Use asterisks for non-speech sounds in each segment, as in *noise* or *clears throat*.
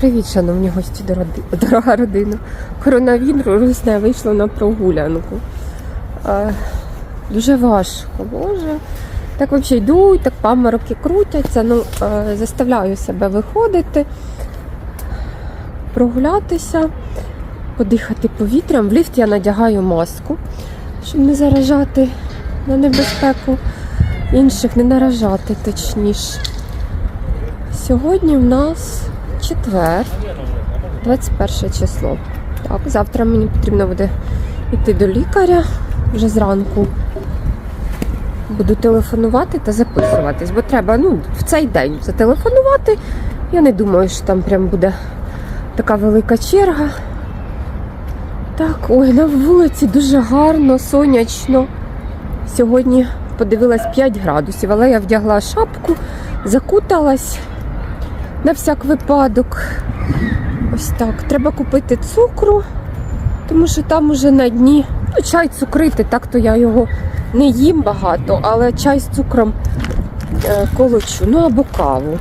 Привіт, шановні гості, дорога родина. Коронавірус не вийшло на прогулянку. Дуже важко, боже. Так взагалі йдуть, так памороки крутяться. Ну, заставляю себе виходити, прогулятися, подихати повітрям. В ліфт я надягаю маску, щоб не заражати на небезпеку інших, не наражати точніше. Сьогодні в нас четвер, 21 число. Так, завтра мені потрібно буде йти до лікаря вже зранку. Буду телефонувати та записуватись, бо треба ну, в цей день зателефонувати. Я не думаю, що там прям буде така велика черга. Так, ой, на вулиці дуже гарно, сонячно. Сьогодні подивилась 5 градусів, але я вдягла шапку, закуталась на всяк випадок. Ось так. Треба купити цукру, тому що там уже на дні. Ну, чай цукрити, так то я його не їм багато, але чай з цукром е, колочу, ну або каву.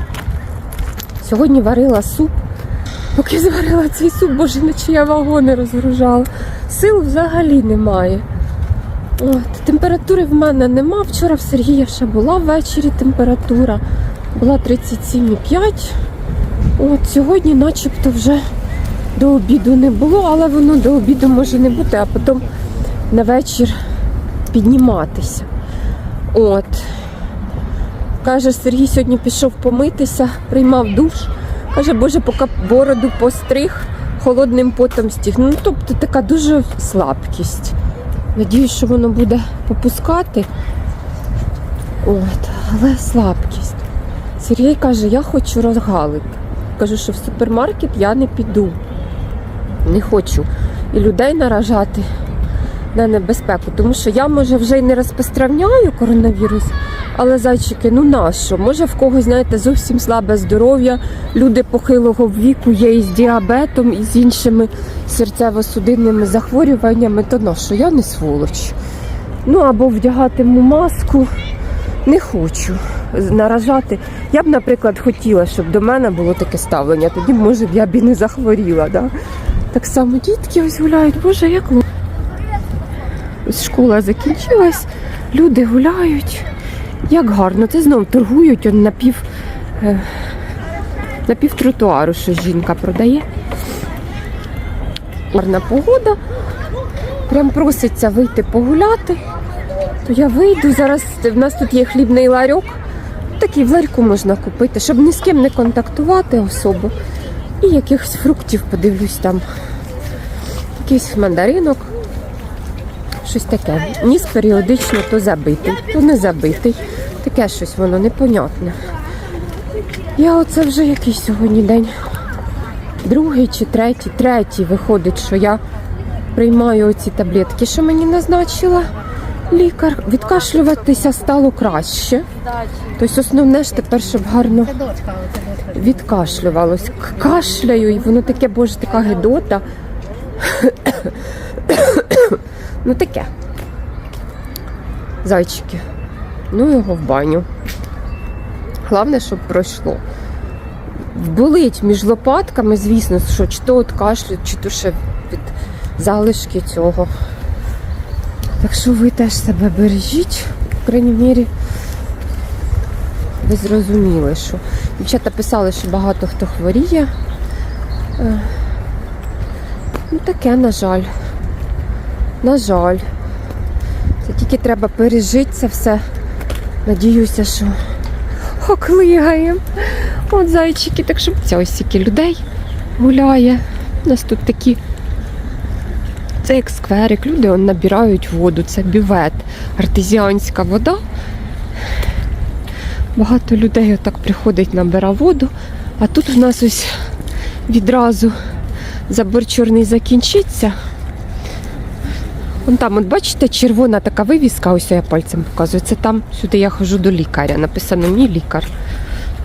Сьогодні варила суп. Поки зварила цей суп, боже, наче я вагони розгружала. Сил взагалі немає. От, температури в мене нема. Вчора в Сергія ще була ввечері температура. Була 37,5. От сьогодні начебто вже до обіду не було, але воно до обіду може не бути, а потім на вечір підніматися. От. Каже, Сергій сьогодні пішов помитися, приймав душ. Каже, боже, поки бороду постриг, холодним потом стіг. Ну, тобто така дуже слабкість. Надіюсь, що воно буде попускати. От, але слабкість. Сергій каже, я хочу рогалик. Кажу, що в супермаркет я не піду. Не хочу. І людей наражати на небезпеку. Тому що я, може, вже й не розпространяю коронавірус, але зайчики, ну нащо? Може, в когось, знаєте, зовсім слабе здоров'я, люди похилого віку є із діабетом, і з іншими серцево-судинними захворюваннями, то нащо? Я не сволоч. Ну або вдягатиму маску. Не хочу наражати. Я б, наприклад, хотіла, щоб до мене було таке ставлення. Тоді, може, я б і не захворіла. Да? Так само дітки ось гуляють. Боже, як школа закінчилась, люди гуляють. Як гарно. Це знов торгують он на пів, е, на пів тротуару, що жінка продає. Гарна погода. Прям проситься вийти погуляти то я вийду. Зараз в нас тут є хлібний ларьок. Такий в ларьку можна купити, щоб ні з ким не контактувати особо. І якихось фруктів подивлюсь там. Якийсь мандаринок. Щось таке. Ніс періодично то забитий, то не забитий. Таке щось воно непонятне. Я оце вже який сьогодні день. Другий чи третій, третій виходить, що я приймаю оці таблетки, що мені назначила лікар. Відкашлюватися стало краще. Тобто основне ж тепер, щоб гарно відкашлювалось. Кашляю, і воно таке, боже, така гидота. ну таке. Зайчики. Ну його в баню. Головне, щоб пройшло. Болить між лопатками, звісно, що чи то від кашлю, чи то ще від залишки цього. Так що ви теж себе бережіть, в крайній мірі. Ви зрозуміли, що дівчата писали, що багато хто хворіє. Е, Ну таке, на жаль. На жаль. Це тільки треба пережити це все. Надіюся, що оклигаємо. От зайчики, так що ось стільки людей гуляє. У нас тут такі це як скверик, люди набирають воду, це бювет, артезіанська вода. Багато людей отак приходить, набира воду. А тут у нас ось відразу забор чорний закінчиться. Вон там, от бачите, червона така вивіска, ось я пальцем показую. Це там, сюди я хожу до лікаря. Написано мій лікар.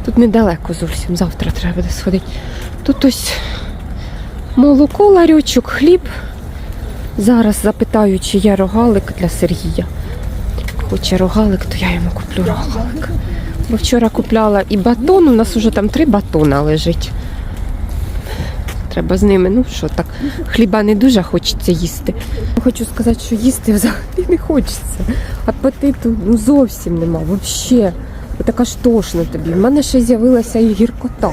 Тут недалеко зовсім, завтра треба буде сходити. Тут ось молоко, ларьочок, хліб. Зараз запитаю, чи є рогалик для Сергія. Хоче рогалик, то я йому куплю рогалик. Бо вчора купляла і батон, у нас вже там три батона лежить. треба з ними. Ну що так, хліба не дуже хочеться їсти. Хочу сказати, що їсти взагалі не хочеться. Апетиту ну, зовсім нема, взагалі. Така ж тошно тобі. В мене ще з'явилася і гіркота.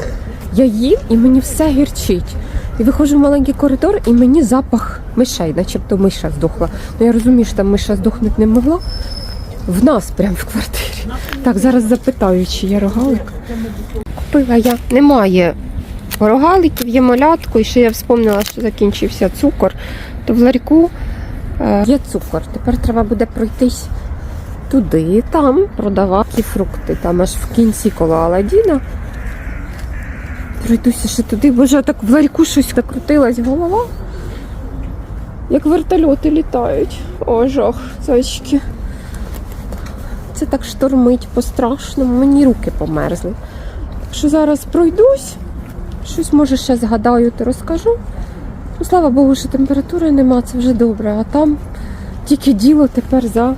Я їм і мені все гірчить. І виходжу в маленький коридор, і мені запах мишей, начебто миша здохла. Ну я розумію, що там миша здохнути не могла. В нас прямо в квартирі. Так, зараз запитаю, чи є рогалик. Купила я. Немає рогаликів, є малятку, і ще я вспомнила, що закінчився цукор. То в ларьку е, є цукор. Тепер треба буде пройтись туди там продавати фрукти. Там аж в кінці коло Аладдіна. Пройдуся ще туди, боже, так в ларьку щось закрутилась голова. Як вертольоти літають. О, жах, зайчики. Це так штормить по-страшному, мені руки померзли. Так що зараз пройдусь, щось може ще згадаю, то розкажу. Ну, слава Богу, що температури нема, це вже добре. А там тільки діло тепер за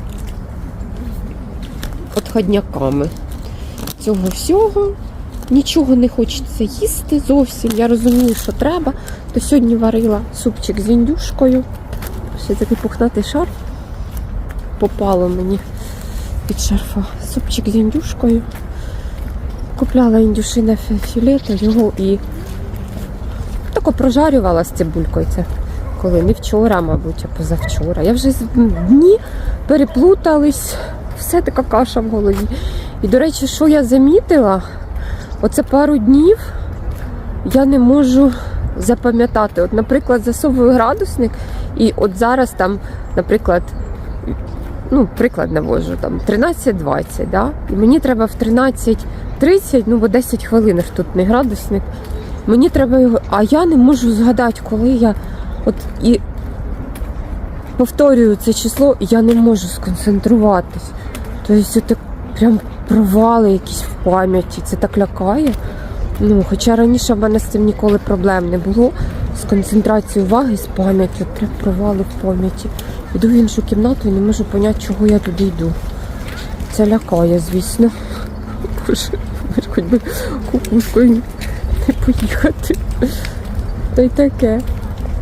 отходняками цього всього. Нічого не хочеться їсти зовсім. Я розумію, що треба. То сьогодні варила супчик з індюшкою. Ще такий пухнатий шар попало мені під шарфа. Супчик з індюшкою. Купляла індюшине фі- філе, то його і тако прожарювала з цибулькою. Це коли не вчора, мабуть, а позавчора. Я вже з- дні переплутались, все така каша в голові. І, до речі, що я замітила, оце пару днів я не можу запам'ятати. От, наприклад, засовую градусник, і от зараз там, наприклад, ну, приклад навожу, там 13-20, да? і мені треба в 13.30, ну, бо 10 хвилин тут не градусник. Мені треба його, а я не можу згадати, коли я от і повторюю це число, я не можу сконцентруватись. Тобто це прям провали якісь в пам'яті, це так лякає. Ну, хоча раніше в мене з цим ніколи проблем не було. З концентрацією уваги, з пам'яттю, прям провали в пам'яті. Йду в іншу кімнату і не можу зрозуміти, чого я туди йду. Це лякає, звісно. Боже, хоч би кукушкою не поїхати. Та й таке.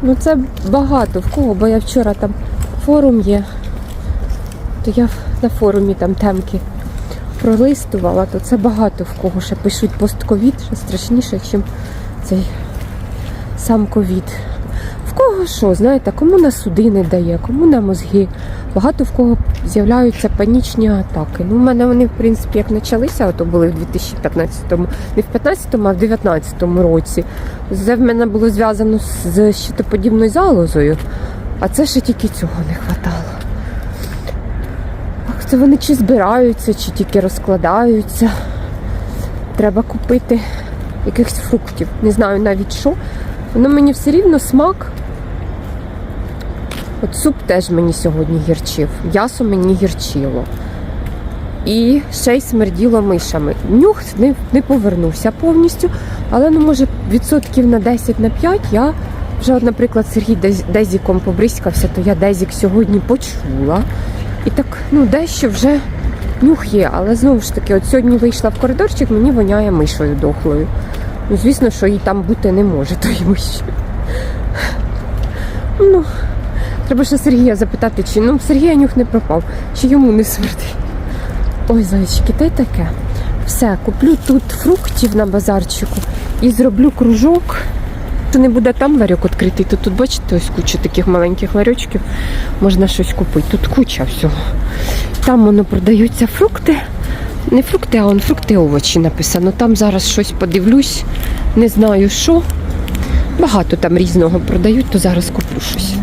Ну це багато в кого, бо я вчора там форум є, то я на форумі там темки пролистувала, то це багато в кого ще пишуть постковід, ще страшніше, ніж цей сам ковід. В кого що, знаєте, кому на суди не дає, кому на мозги. Багато в кого з'являються панічні атаки. Ну, у мене вони, в принципі, як почалися, то були в 2015-му, не в 15-му, а в 19-му році. Це в мене було зв'язано з щитоподібною залозою, а це ще тільки цього не вистачало. Це вони чи збираються, чи тільки розкладаються. Треба купити якихось фруктів. Не знаю навіть що. Воно мені все рівно смак. От суп теж мені сьогодні гірчив, м'ясо мені гірчило. І ще й смерділо мишами. Нюх не, не повернувся повністю, але ну, може відсотків на 10 на 5 я вже, наприклад, Сергій Дезіком побризкався, то я Дезік сьогодні почула. І так, ну, дещо вже нюх є, але знову ж таки, от сьогодні вийшла в коридорчик, мені воняє мишою дохлою. Ну, звісно, що їй там бути не може, тої миші. Ну, треба ще Сергія запитати, чи ну Сергія нюх не пропав, чи йому не смердить. Ой, зайчики, та й таке. Все, куплю тут фруктів на базарчику і зроблю кружок. Що не буде там ларьок відкритий, то тут, бачите, ось куча таких маленьких ларьочків, можна щось купити. Тут куча всього. Там воно продаються фрукти. Не фрукти, а он фрукти овочі написано. Там зараз щось подивлюсь, не знаю що. Багато там різного продають, то зараз куплю щось.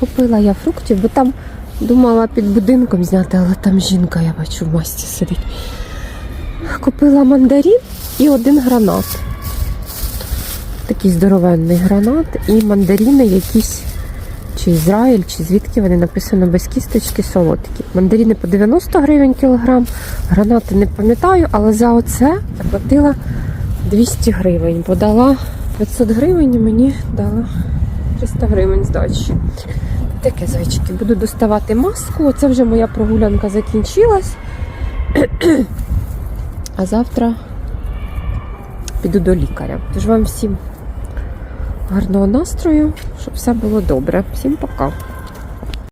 Купила я фруктів, бо там думала під будинком зняти, але там жінка, я бачу, в масці сидить. Купила мандарин і один гранат. Такий здоровенний гранат і мандарини якісь, чи Ізраїль, чи звідки вони написано без кісточки солодкі. Мандарини по 90 гривень кілограм, гранати не пам'ятаю, але за оце заплатила 200 гривень. Подала 500 гривень і мені дала 300 гривень здачі. Таке зайчики. Буду доставати маску. Оце вже моя прогулянка закінчилась. *clears throat* А завтра піду до лікаря. Тож вам всім гарного настрою, щоб все було добре. Всім пока!